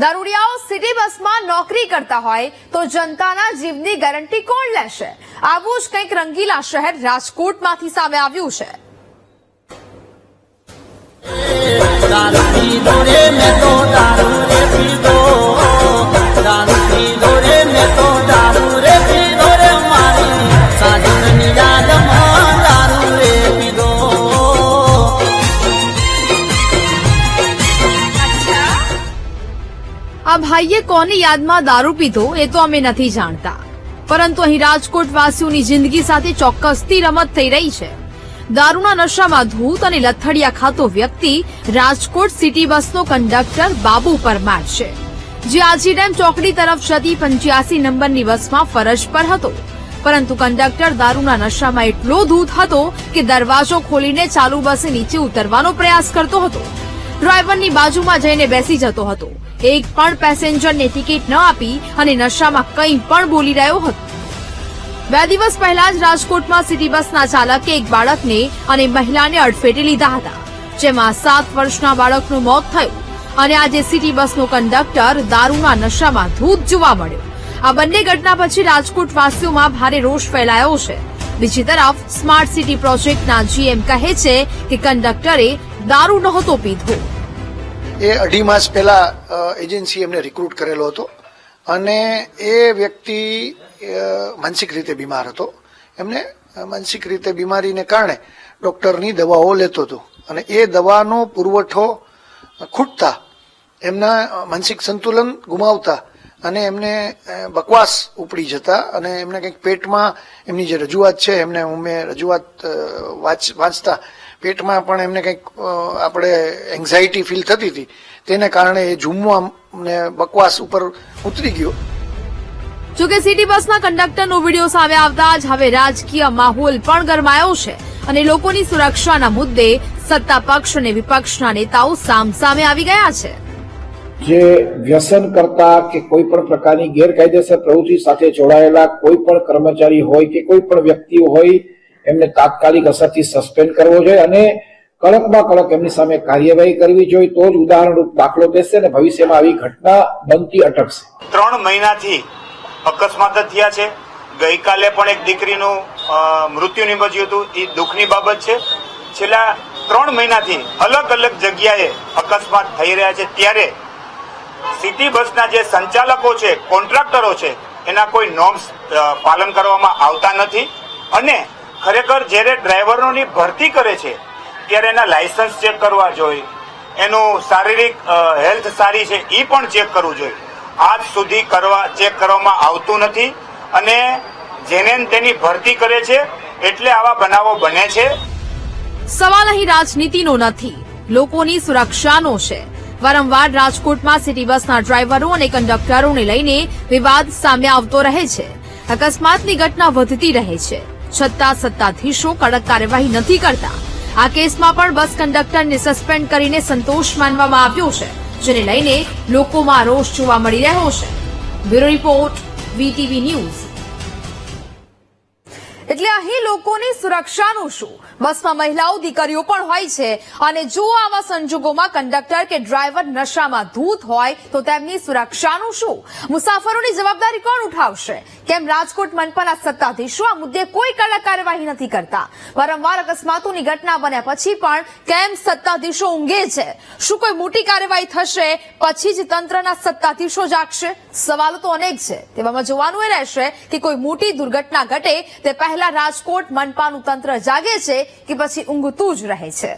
દારૂડિયાઓ city બસમાં નોકરી કરતા હોય તો જનતાના જીવની ગેરંટી કોણ લેશે? આવું જ કંઈક રંગીલા શહેર રાજકોટમાંથી સામે આવ્યું છે. દારૂ ભાઈએ કોની યાદમાં દારૂ પીધો એ તો અમે નથી જાણતા. પરંતુ અહીં રાજકોટ વાસીઓની જિંદગી સાથે ચોક્કસથી રમત થઈ રહી છે. દારૂના નશામાં ધૂત અને લથડિયા ખાતો વ્યક્તિ રાજકોટ સિટી બસનો કંડક્ટર બાબુ પરમાર છે જે આજી ડેમ ચોકડી તરફ જતી પંચ્યાસી નંબરની બસમાં ફરજ પર હતો. પરંતુ કંડક્ટર દારૂના નશામાં એટલો ધૂત હતો કે દરવાજો ખોલીને ચાલુ બસે નીચે ઉતરવાનો પ્રયાસ કરતો હતો. ડ્રાઈવરની બાજુમાં જઈને બેસી જતો હતો. એક પણ પેસેન્જરને ટિકિટ ન આપી અને નશામાં કંઈ પણ બોલી રહ્યો હતો. બે દિવસ પહેલા જ રાજકોટમાં સિટી બસના ચાલકે એક બાળકને અને મહિલાને અડફેટે લીધા હતા, જેમાં સાત વર્ષના બાળકનું મોત થયું અને આજે સિટી બસનો કંડક્ટર દારૂના નશામાં ધૂત જોવા મળ્યો. આ બંને ઘટના પછી રાજકોટ વાસીઓમાં ભારે રોષ ફેલાયો છે. બીજી તરફ સ્માર્ટ સિટી પ્રોજેક્ટના જીએમ કહે છે કે કંડક્ટરે દારૂ નહોતો પીધો. એ અઢી માસ પહેલા એજન્સી એમને રિક્રુટ કરેલો હતો અને એ વ્યક્તિ માનસિક રીતે બીમાર હતો. એમને માનસિક રીતે બીમારીને કારણે ડોક્ટરની દવાઓ લેતો હતો અને એ દવાનો પુરવઠો ખૂટતા, એમના માનસિક સંતુલન ગુમાવતા અને એમને બકવાસ ઉપડી જતા અને એમને કંઈક પેટમાં એમની જે રજૂઆત છે, એમને હું મેં રજૂઆત વાંચ, વાંચતા પેટમાં પણ એમને કંઈક આપણે એન્ઝાયટી ફીલ થતી હતી. તેને કારણે એ ઝૂમવા ને બકવાસ ઉપર ઉતરી ગયો. જોકે સિટી બસના કંડક્ટરનો વીડિયો સામે આવતા જ હવે રાજકીય માહોલ પણ ગરમાયો છે અને લોકોની સુરક્ષાના મુદ્દે સત્તા પક્ષ અને વિપક્ષના નેતાઓ સામસામે આવી ગયા છે. જે વ્યસન કરતા કે કોઈ પણ પ્રકારની ગેરકાયદેસર પ્રવૃત્તિ સાથે જોડાયેલા કોઈ પણ કર્મચારી હોય કે કોઈ પણ વ્યક્તિ હોય એમને તાત્કાલિક અસરથી સસ્પેન્ડ કરવો જોઈએ અને કડકમાં કડક એમની સામે કાર્યવાહી કરવી જોઈએ. તો જ ઉદાહરણરૂપ દાખલો દેશે અને ભવિષ્યમાં આવી ઘટના બનતી અટકશે. ત્રણ મહિનાથી અકસ્માત થયા છે. ગઈકાલે પણ એક દીકરીનું મૃત્યુ નિપજ્યું હતું. એ દુઃખની બાબત છે. છેલ્લા ત્રણ મહિનાથી અલગ અલગ જગ્યાએ અકસ્માત થઈ રહ્યા છે. ત્યારે સિટી બસના જે સંચાલકો છે, કોન્ટ્રાક્ટરો છે, એના કોઈ નોર્મ્સ પાલન કરવામાં આવતા નથી. અને ખરેખર જ્યારે ડ્રાઈવરોની ભરતી કરે છે, ત્યારે એના લાયસન્સ ચેક કરવા જોઈએ. એનું શારીરિક હેલ્થ સારી છે એ પણ ચેક કરવું જોઈએ. આજ સુધી કરવા, ચેક કરવામાં આવતું નથી અને જેને તેની ભરતી કરે છે, એટલે આવા બનાવો બને છે. સવાલ અહીં રાજનીતિનો નથી. લોકોની સુરક્ષાનો છે. વારંવાર રાજકોટમાં સિટી બસના ડ્રાઈવરો અને કંડક્ટરોને લઈને વિવાદ સામે આવતો રહે છે. અકસ્માતની ઘટના વધતી રહે છે. છતાં સત્તાધીશો કડક કાર્યવાહી નથી કરતા? આ કેસમાં પણ બસ કંડક્ટરને સસ્પેન્ડ કરીને સંતોષ માનવામાં આવ્યો છે, જેને લઈને લોકોમાં રોષ જોવા મળી રહ્યો છે. Bureau report, VTV news. એટલે અહીં લોકોની સુરક્ષાનું શું? બસમાં મહિલાઓ, દીકરીઓ પણ હોય છે. અને જો આવા સંજોગોમાં કંડક્ટર કે ડ્રાઈવર નશામાં ધૂત હોય, તો તેમની સુરક્ષાનું શું? મુસાફરોની જવાબદારી કોણ ઉઠાવશે? કેમ રાજકોટ મનપાના સત્તાધીશો આ મુદ્દે કોઈ કડક કાર્યવાહી નથી કરતા? વારંવાર અકસ્માતોની ઘટના બન્યા પછી પણ કેમ સત્તાધીશો ઊંઘે છે? શું કોઈ મોટી કાર્યવાહી થશે? પછી જ તંત્રના સત્તાધીશો જાગશે? સવાલો તો અનેક છે. તેવામાં જોવાનું એ રહેશે કે કોઈ મોટી દુર્ઘટના ઘટે તે પહેલા રાજકોટ મનપાનું તંત્ર જાગે છે કે પછી ઊંઘતું જ રહે છે.